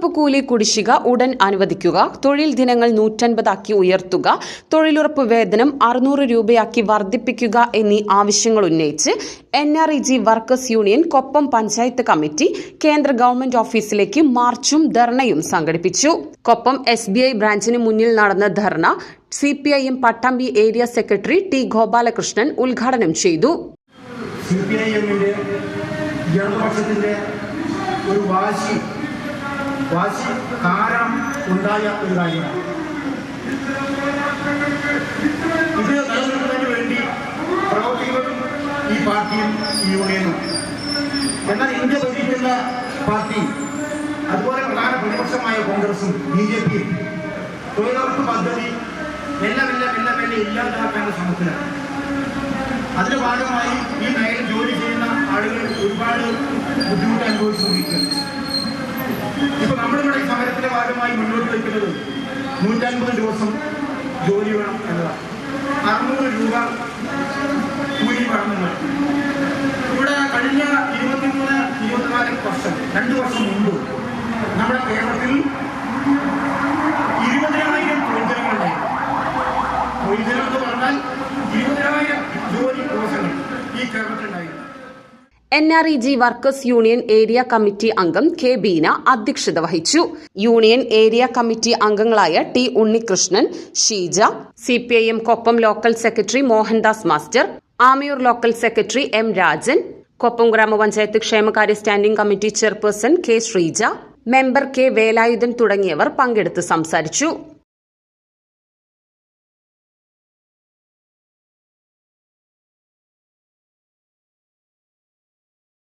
തൊഴിലുറപ്പ് കൂലി കുടിശ്ശിക ഉടൻ അനുവദിക്കുക തൊഴിൽ ദിനങ്ങൾ നൂറ്റൻപതാക്കി ഉയർത്തുക തൊഴിലുറപ്പ് വേതനം അറുന്നൂറ് രൂപയാക്കി വർദ്ധിപ്പിക്കുക എന്നീ ആവശ്യങ്ങൾ ഉന്നയിച്ച് N R E G workers union Koppam panchayat committee കേന്ദ്ര ഗവൺമെന്റ് ഓഫീസിലേക്ക് മാർച്ചും ധർണയും സംഘടിപ്പിച്ചു. കൊപ്പം എസ് ബി ഐ ബ്രാഞ്ചിന് മുന്നിൽ നടന്ന dharna C P I M Pattambi area secretary T Gopalakrishnan ഉദ്ഘാടനം ചെയ്തു. ഒരു വാശി വാശി കാരണം ഉണ്ടായ ഒരു കാര്യമാണ്. ഇത് നിലനിൽക്കുന്നതിന് വേണ്ടി പ്രവർത്തിക്കുന്നതും ഈ പാർട്ടിയും ഈ യൂണിയനും. എന്നാൽ ഇന്ത്യ ഭരിക്കുന്ന പാർട്ടി അതുപോലെ പ്രധാന പ്രതിപക്ഷമായ കോൺഗ്രസും ബി ജെ പിയും തൊഴിലുറപ്പ് പദ്ധതി എല്ലാം എല്ലാം എല്ലാം എല്ലാം ഇല്ലാതാക്കാനുള്ള ശ്രമത്തിലാണ്. അതിന്റെ ഭാഗമായി ഈ ഭാഗമായി മുന്നോട്ട് വയ്ക്കുന്നത് നൂറ്റൻപത് ദിവസം ജോലി വേണം എന്നതാണ്. അറുന്നൂറ് രൂപ കൂലി വേണമെന്ന് ഇവിടെ കഴിഞ്ഞ ഇരുപത്തിമൂന്ന് ഇരുപത്തിനാല് വർഷം രണ്ട് വർഷം മുമ്പ് നമ്മുടെ കേരളത്തിൽ ഇരുപതിനായിരം തൊഴിൽദിനങ്ങളുണ്ടായിരുന്നു തൊഴിൽദിനം എന്ന് പറഞ്ഞാൽ ഇരുപതിനായിരം ജോലി ദിവസങ്ങൾ ഈ കേരളത്തിലുണ്ടായിരുന്നു N R E G workers union area committee അംഗം കെ ബീന അധ്യക്ഷത വഹിച്ചു. യൂണിയൻ ഏരിയ കമ്മിറ്റി അംഗങ്ങളായ T Unnikrishnan Sheeja C P I M Koppam local secretary Mohandas master Amayur local secretary M Rajan Koppam ഗ്രാമപഞ്ചായത്ത് ക്ഷേമകാര്യ standing committee chairperson K Sreeja member K Velayudhan തുടങ്ങിയവർ പങ്കെടുത്ത് സംസാരിച്ചു.